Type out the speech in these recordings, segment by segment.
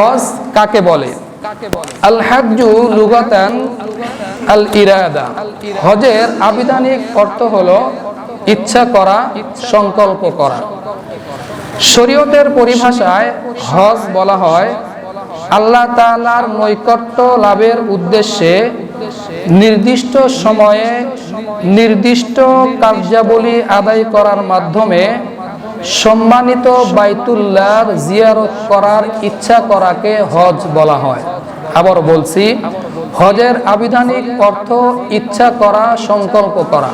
হজ কাকে বলে? আল হাজ্জু লুগাতান আল ইরাদা হজের আবিধানিক অর্থ হলো ইচ্ছা করা, সংকল্প করা। শরীয়তের পরিভাষায় হজ বলা হয় আল্লাহ তাআলার নৈকট্য লাভের উদ্দেশ্যে নির্দিষ্ট সময়ে নির্দিষ্ট কার্যাবলী আদায় করার মাধ্যমে সম্মানিত বাইতুল্লাহর জিয়ারত করার ইচ্ছা করাকে হজ বলা হয়। আবার বলছি, হজের আবিধানিক অর্থ ইচ্ছা করা, সংকল্প করা।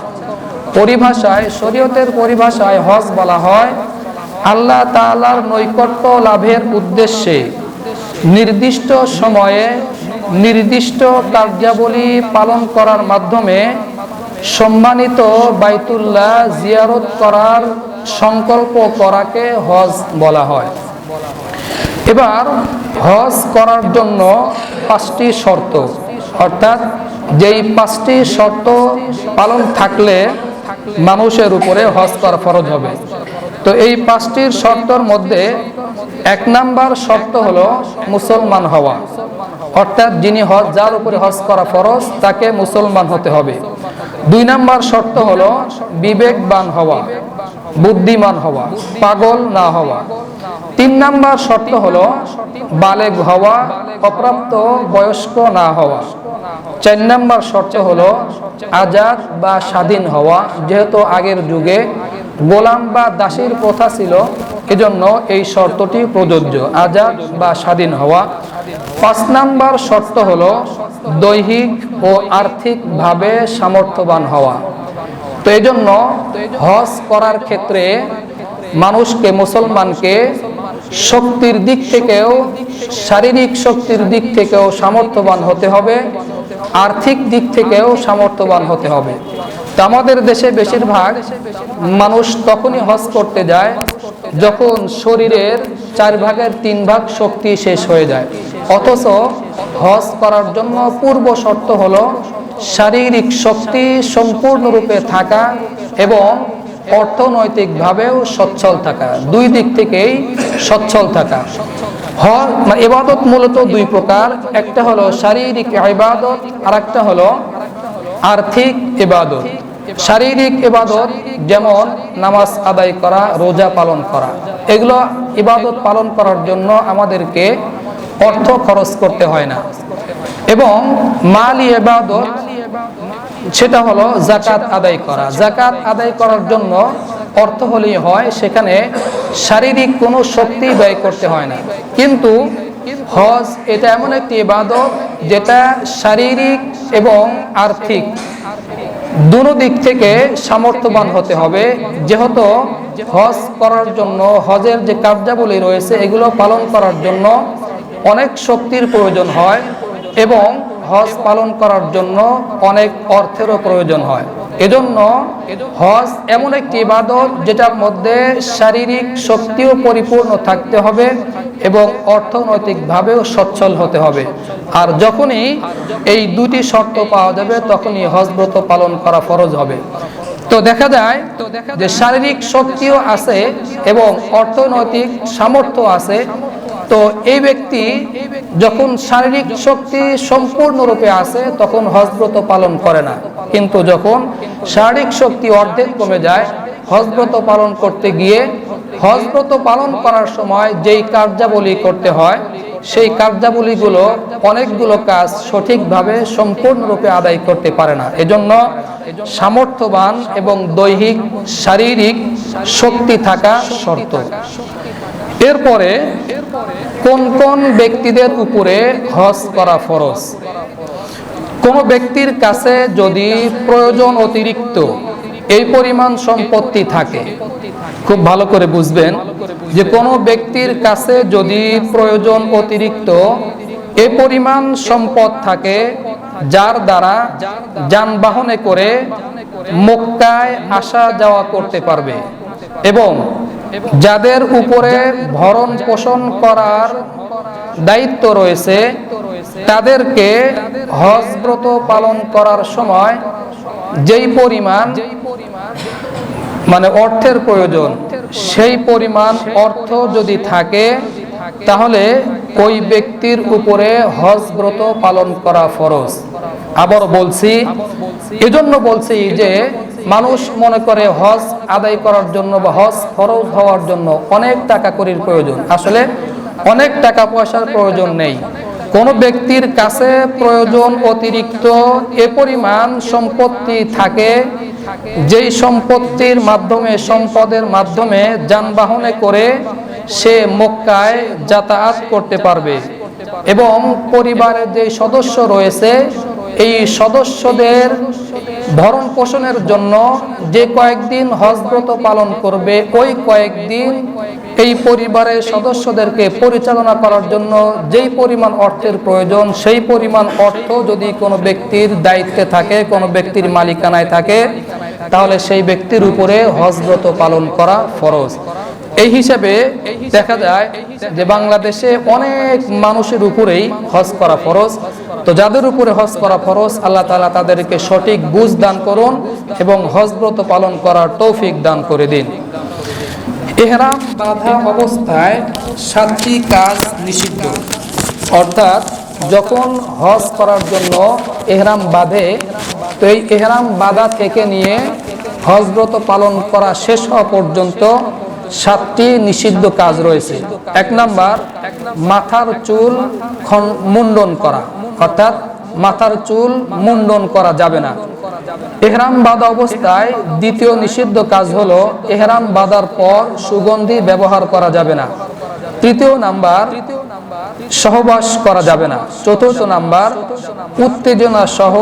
পরিভাষায়, শরীয়তের পরিভাষায় হজ বলা হয়, আল্লাহ তাআলার নৈকট্য লাভের উদ্দেশ্যে নির্দিষ্ট সময়ে নির্দিষ্ট কার্যাবলী পালন করার মাধ্যমে সম্মানিত বাইতুল্লাহ জিয়ারত করার সংকল্প করাকে হজ বলা হয়। এবার হজ করার জন্য পাঁচটি শর্ত। অর্থাৎ যেই পাঁচটি শর্ত পালন থাকলে মানুষের উপরে হজ করা ফরজ হবে। তো এই পাঁচটির শর্তর মধ্যে এক নাম্বার শর্ত হলো মুসলমান হওয়া। অর্থাৎ যিনি হজ যার উপরে হজ করা ফরজ, তাকে মুসলমান হতে হবে। দুই নাম্বার শর্ত হলো বিবেকবান হওয়া। বুদ্ধিমান হওয়া, পাগল না হওয়া। তিন নাম্বার শর্ত হলো বালেগ হওয়া, অপ্রাপ্ত বয়স্ক না হওয়া। চার নাম্বার শর্ত হলো আজাদ বা স্বাধীন হওয়া, যেহেতু আগের যুগে গোলাম বা দাসীর প্রথা ছিল, এজন্য এই শর্তটি প্রযোজ্য, আজাদ বা স্বাধীন হওয়া। পাঁচ নাম্বার শর্ত হলো দৈহিক ও আর্থিকভাবে সামর্থ্যবান হওয়া। তো এই জন্য হজ করার ক্ষেত্রে মানুষকে, মুসলমানকে শক্তির দিক থেকেও, শারীরিক শক্তির দিক থেকেও সামর্থ্যবান হতে হবে, আর্থিক দিক থেকেও সামর্থ্যবান হতে হবে। তো আমাদের দেশে বেশিরভাগ মানুষ তখনই হজ করতে যায় যখন শরীরের চার ভাগের তিন ভাগ শক্তি শেষ হয়ে যায়। অথচ হজ করার জন্য পূর্ব শর্ত হলো শারীরিক শক্তি সম্পূর্ণরূপে থাকা এবং অর্থনৈতিকভাবেও সচ্ছল থাকা। দুই দিক থেকেই সচ্ছল থাকা। হজ মানে এবাদত মূলত দুই প্রকার। একটা হলো শারীরিক ইবাদত আর একটা হলো আর্থিক ইবাদত। শারীরিক ইবাদত যেমন নামাজ আদায় করা, রোজা পালন করা, এগুলো ইবাদত পালন করার জন্য আমাদেরকে অর্থ খরচ করতে হয় না। এবং মালি ইবাদত, সেটা হলো জাকাত আদায় করা। জাকাত আদায় করার জন্য অর্থ হলেই হয়, সেখানে শারীরিক কোনো শক্তি ব্যয় করতে হয় না। কিন্তু হজ এটা এমন একটি ইবাদত যেটা শারীরিক এবং আর্থিক দুনো দিক থেকে সামর্থ্যবান হতে হবে। যেহেতু হজ করার জন্য, হজের যে কার্যাবলী রয়েছে, এগুলো পালন করার জন্য অনেক শক্তির প্রয়োজন হয়। এবং হজ পালন করার জন্য অনেক অর্থেরও প্রয়োজন হয়। এজন্য হজ এমন একটি ইবাদত যেটার মধ্যে শারীরিক শক্তিও পরিপূর্ণ থাকতে হবে এবং অর্থনৈতিকভাবেও সচ্ছল হতে হবে। আর যখনই এই দুটি শর্ত পাওয়া যাবে, তখনই হজব্রত পালন করা ফরজ হবে। তো দেখা যায় যে শারীরিক শক্তিও আছে এবং অর্থনৈতিক সামর্থ্য আছে তো এই ব্যক্তি যখন শারীরিক শক্তি সম্পূর্ণরূপে আছে, তখন হজব্রত পালন করে না। কিন্তু যখন শারীরিক শক্তি অর্ধেক কমে যায় হজব্রত পালন করতে গিয়ে হজব্রত পালন করার সময় যেই কার্যাবলী করতে হয়, সেই কার্যাবলীগুলো অনেকগুলো কাজ সঠিকভাবে সম্পূর্ণরূপে আদায় করতে পারে না। এজন্য সামর্থ্যবান এবং দৈহিক, শারীরিক শক্তি থাকা শর্ত। এরপরে কোন কোন ব্যক্তিদের উপরে হজ করা ফরজ? কোন ব্যক্তির কাছে যদি প্রয়োজন অতিরিক্ত এই পরিমাণ সম্পত্তি থাকে, খুব ভালো করে বুঝবেন যে কোনো ব্যক্তির কাছে যদি প্রয়োজন অতিরিক্ত এ পরিমাণ সম্পদ থাকে, যার দ্বারা যানবাহনে করে মক্কায় আসা যাওয়া করতে পারবে এবং যাদের উপরে ভরণ পোষণ করার দায়িত্ব রয়েছে, তাদেরকে হজব্রত পালন করার সময় যেই পরিমাণ মানে অর্থের প্রয়োজন, সেই পরিমাণ অর্থ যদি থাকে, তাহলে ওই ব্যক্তির উপরে হজ ব্রত পালন করা ফরজ। আবার বলছি, এজন্য বলছি যে মানুষ মনে করে হজ আদায় করার জন্য বা হজ ফরজ হওয়ার জন্য অনেক টাকা করির প্রয়োজন। আসলে অনেক টাকা পয়সার প্রয়োজন নেই। কোন ব্যক্তির কাছে প্রয়োজন অতিরিক্ত এ পরিমাণ সম্পত্তি থাকে, যেই সম্পত্তির মাধ্যমে, সম্পদের মাধ্যমে যানবাহনে করে সে মক্কায় যাতায়াত করতে পারবে। এবং পরিবারের যে সদস্য রয়েছে, এই সদস্যদের ভরণ পোষণের জন্য যে কয়েকদিন হজব্রত পালন করবে, ওই কয়েকদিন এই পরিবারের সদস্যদেরকে পরিচালনা করার জন্য যেই পরিমাণ অর্থের প্রয়োজন, সেই পরিমাণ অর্থ যদি কোনো ব্যক্তির দায়িত্বে থাকে, কোনো ব্যক্তির মালিকানায় থাকে, তাহলে সেই ব্যক্তির উপরে হজব্রত পালন করা ফরজ। এই হিসাবে দেখা যায় যে বাংলাদেশে অনেক মানুষের উপরেই হজ করা ফরজ। তো যাদের উপরে হজ করা ফরজ, আল্লাহ তালা তাদেরকে সঠিক বুঝ দান করুন এবং হজব্রত পালন করার তৌফিক দান করে দিন। এহরাম বাধা অবস্থায় সাতটি কাজ নিষিদ্ধ। অর্থাৎ যখন হজ করার জন্য এহরাম বাঁধে, তো এই এহরাম বাধা থেকে নিয়ে হজব্রত পালন করা শেষ হওয়া পর্যন্ত সাতটি নিষিদ্ধ কাজ রয়েছে। এক নাম্বার, মাথার চুল মুন্ডন করা। অর্থাৎ মাথার চুল মুন্ডন করা যাবে না। এহরাম বাঁধা অবস্থায় দ্বিতীয় নিষিদ্ধ কাজ হলো এহরাম বাঁধার পর সুগন্ধি ব্যবহার করা যাবে না। তৃতীয় নাম্বার সহবাস করা যাবে না। চতুর্থ নাম্বার, উত্তেজনা সহ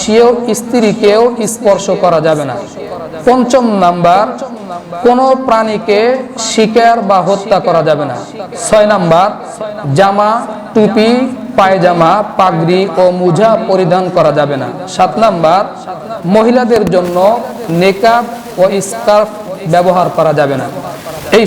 স্বীয় স্ত্রীকেও স্পর্শ করা যাবে না। পঞ্চম নাম্বার, কোন প্রাণীকে শিকার বা হত্যা করা যাবে না। ছয় নাম্বার, জামা, টুপি, পায়জামা, পাগড়ি ও মুজা পরিধান করা যাবে না। সাত নাম্বার, মহিলাদের জন্য নেকাব ও স্কার্ফ ব্যবহার করা যাবে না।